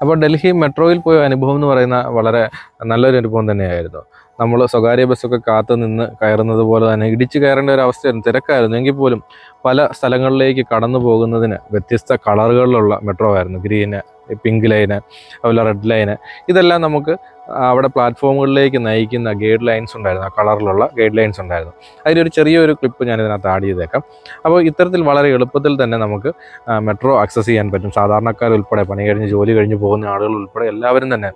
അപ്പോൾ ഡൽഹി മെട്രോയിൽ പോയ അനുഭവം എന്ന് പറയുന്ന വളരെ നല്ലൊരു അനുഭവം തന്നെയായിരുന്നു. നമ്മൾ സ്വകാര്യ ബസ്സൊക്കെ കാത്തു നിന്ന് കയറുന്നത് പോലെ തന്നെ ഇടിച്ചു കയറേണ്ട ഒരു അവസ്ഥയായിരുന്നു. തിരക്കായിരുന്നു. എങ്കിൽ പോലും പല സ്ഥലങ്ങളിലേക്ക് കടന്നു പോകുന്നതിന് വ്യത്യസ്ത കളറുകളിലുള്ള മെട്രോ ആയിരുന്നു. ഗ്രീന് പിങ്ക് ലൈന് അതുപോലെ റെഡ് ലൈന് ഇതെല്ലാം നമുക്ക് അവിടെ പ്ലാറ്റ്ഫോമുകളിലേക്ക് നയിക്കുന്ന ഗൈഡ് ലൈൻസ് ഉണ്ടായിരുന്നു ആ കളറിലുള്ള ഗൈഡ് ലൈൻസ് ഉണ്ടായിരുന്നു. അതിലൊരു ചെറിയൊരു ക്ലിപ്പ് ഞാൻ ഇതിനകത്ത് ആഡ് ചെയ്തേക്കാം. അപ്പോൾ ഇത്തരത്തിൽ വളരെ എളുപ്പത്തിൽ തന്നെ നമുക്ക് മെട്രോ ആക്സസ് ചെയ്യാൻ പറ്റും. സാധാരണക്കാർ ഉൾപ്പെടെ പണി കഴിഞ്ഞ് ജോലി കഴിഞ്ഞ് പോകുന്ന ആളുകൾ ഉൾപ്പെടെ എല്ലാവരും തന്നെ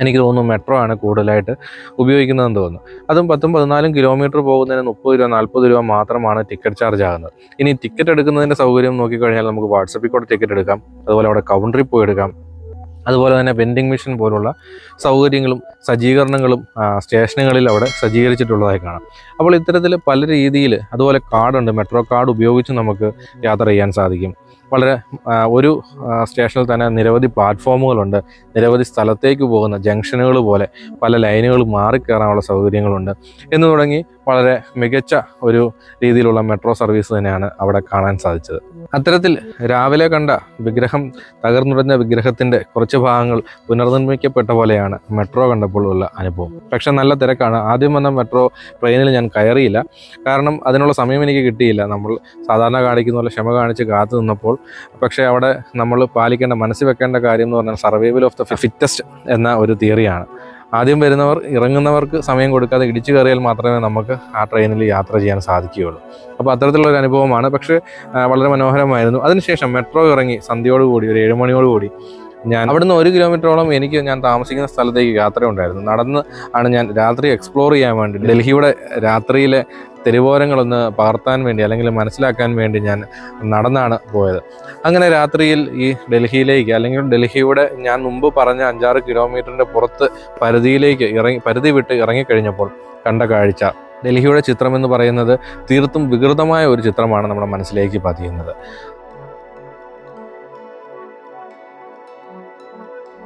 എനിക്ക് തോന്നുന്നു മെട്രോ ആണ് കൂടുതലായിട്ട് ഉപയോഗിക്കുന്നതെന്ന് തോന്നുന്നു. അതും പത്തും പതിനാലും കിലോമീറ്റർ പോകുന്നതിന് മുപ്പത് രൂപ നാൽപ്പത് രൂപ മാത്രമാണ് ടിക്കറ്റ് ചാർജ് ആകുന്നത്. ഇനി ടിക്കറ്റ് എടുക്കുന്നതിന്റെ സൗകര്യം നോക്കിക്കഴിഞ്ഞാൽ നമുക്ക് വാട്സപ്പിൽ കൂടെ ടിക്കറ്റ് എടുക്കാം. അതുപോലെ അവിടെ കൗണ്ടറിൽ പോയി എടുക്കാം. അതുപോലെ തന്നെ വെൻഡിങ് മെഷീൻ പോലുള്ള സൗകര്യങ്ങളും സജ്ജീകരണങ്ങളും സ്റ്റേഷനുകളിൽ അവിടെ സജ്ജീകരിച്ചിട്ടുള്ളതായി കാണാം. അപ്പോൾ ഇത്തരത്തിൽ പല രീതിയിൽ അതുപോലെ കാർഡുണ്ട് മെട്രോ കാർഡ് ഉപയോഗിച്ച് നമുക്ക് യാത്ര ചെയ്യാൻ സാധിക്കും. വളരെ ഒരു സ്റ്റേഷനിൽ തന്നെ നിരവധി പ്ലാറ്റ്ഫോമുകളുണ്ട്. നിരവധി സ്ഥലത്തേക്ക് പോകുന്ന ജംഗ്ഷനുകൾ പോലെ പല ലൈനുകൾ മാറിക്കയറാനുള്ള സൗകര്യങ്ങളുണ്ട്. എന്ന് തുടങ്ങി വളരെ മികച്ച ഒരു രീതിയിലുള്ള മെട്രോ സർവീസ് തന്നെയാണ് അവിടെ കാണാൻ സാധിച്ചത്. അത്തരത്തിൽ രാവിലെ കണ്ട വിഗ്രഹം തകർന്നുടഞ്ഞ വിഗ്രഹത്തിന്റെ കുറച്ച് ഭാഗങ്ങൾ പുനർനിർമ്മിക്കപ്പെട്ട പോലെയാണ് മെട്രോ കണ്ടപ്പോൾ ഉള്ള അനുഭവം. പക്ഷെ നല്ല തിരക്കാണ്. ആദ്യം വന്ന മെട്രോ ട്രെയിനിൽ ഞാൻ കയറിയില്ല. കാരണം അതിനുള്ള സമയം എനിക്ക് കിട്ടിയില്ല. നമ്മൾ സാധാരണ കാണിക്കുന്ന പോലെ ക്ഷമ കാണിച്ച് കാത്തു നിന്നപ്പോൾ പക്ഷേ അവിടെ നമ്മൾ പാലിക്കേണ്ട മനസ്സിൽ വെക്കേണ്ട കാര്യം എന്ന് പറഞ്ഞാൽ സർവൈവൽ ഓഫ് ദ ഫിറ്റസ്റ്റ് എന്ന ഒരു തിയറിയാണ് ആദ്യം വരുന്നവർ ഇറങ്ങുന്നവർക്ക് സമയം കൊടുക്കാതെ ഇടിച്ചു കയറിയാൽ മാത്രമേ നമുക്ക് ആ ട്രെയിനിൽ യാത്ര ചെയ്യാൻ സാധിക്കുകയുള്ളൂ. അപ്പോൾ അത്തരത്തിലുള്ള ഒരു അനുഭവമാണ്. പക്ഷേ വളരെ മനോഹരമായിരുന്നു. അതിനുശേഷം മെട്രോ ഇറങ്ങി സന്ധ്യയോടുകൂടി ഒരു ഏഴ് മണിയോടുകൂടി ഞാൻ അവിടുന്ന് ഒരു കിലോമീറ്ററോളം എനിക്ക് ഞാൻ താമസിക്കുന്ന സ്ഥലത്തേക്ക് യാത്ര ഉണ്ടായിരുന്നു. നടന്ന് ആണ് ഞാൻ രാത്രി എക്സ്പ്ലോർ ചെയ്യാൻ വേണ്ടി ഡൽഹിയുടെ രാത്രിയിലെ തെരുവോരങ്ങളൊന്ന് പകർത്താൻ വേണ്ടി അല്ലെങ്കിൽ മനസ്സിലാക്കാൻ വേണ്ടി ഞാൻ നടന്നാണ് പോയത്. അങ്ങനെ രാത്രിയിൽ ഈ ഡൽഹിയിലേക്ക് അല്ലെങ്കിൽ ഡൽഹിയുടെ ഞാൻ മുമ്പ് പറഞ്ഞ അഞ്ചാറ് കിലോമീറ്ററിന്റെ പുറത്ത് പരിധിയിലേക്ക് ഇറങ്ങി പരിധി വിട്ട് ഇറങ്ങിക്കഴിഞ്ഞപ്പോൾ കണ്ട കാഴ്ച. ഡൽഹിയുടെ ചിത്രം എന്ന് പറയുന്നത് തീർത്തും വികൃതമായ ഒരു ചിത്രമാണ് നമ്മുടെ മനസ്സിലേക്ക് പതിയുന്നത്.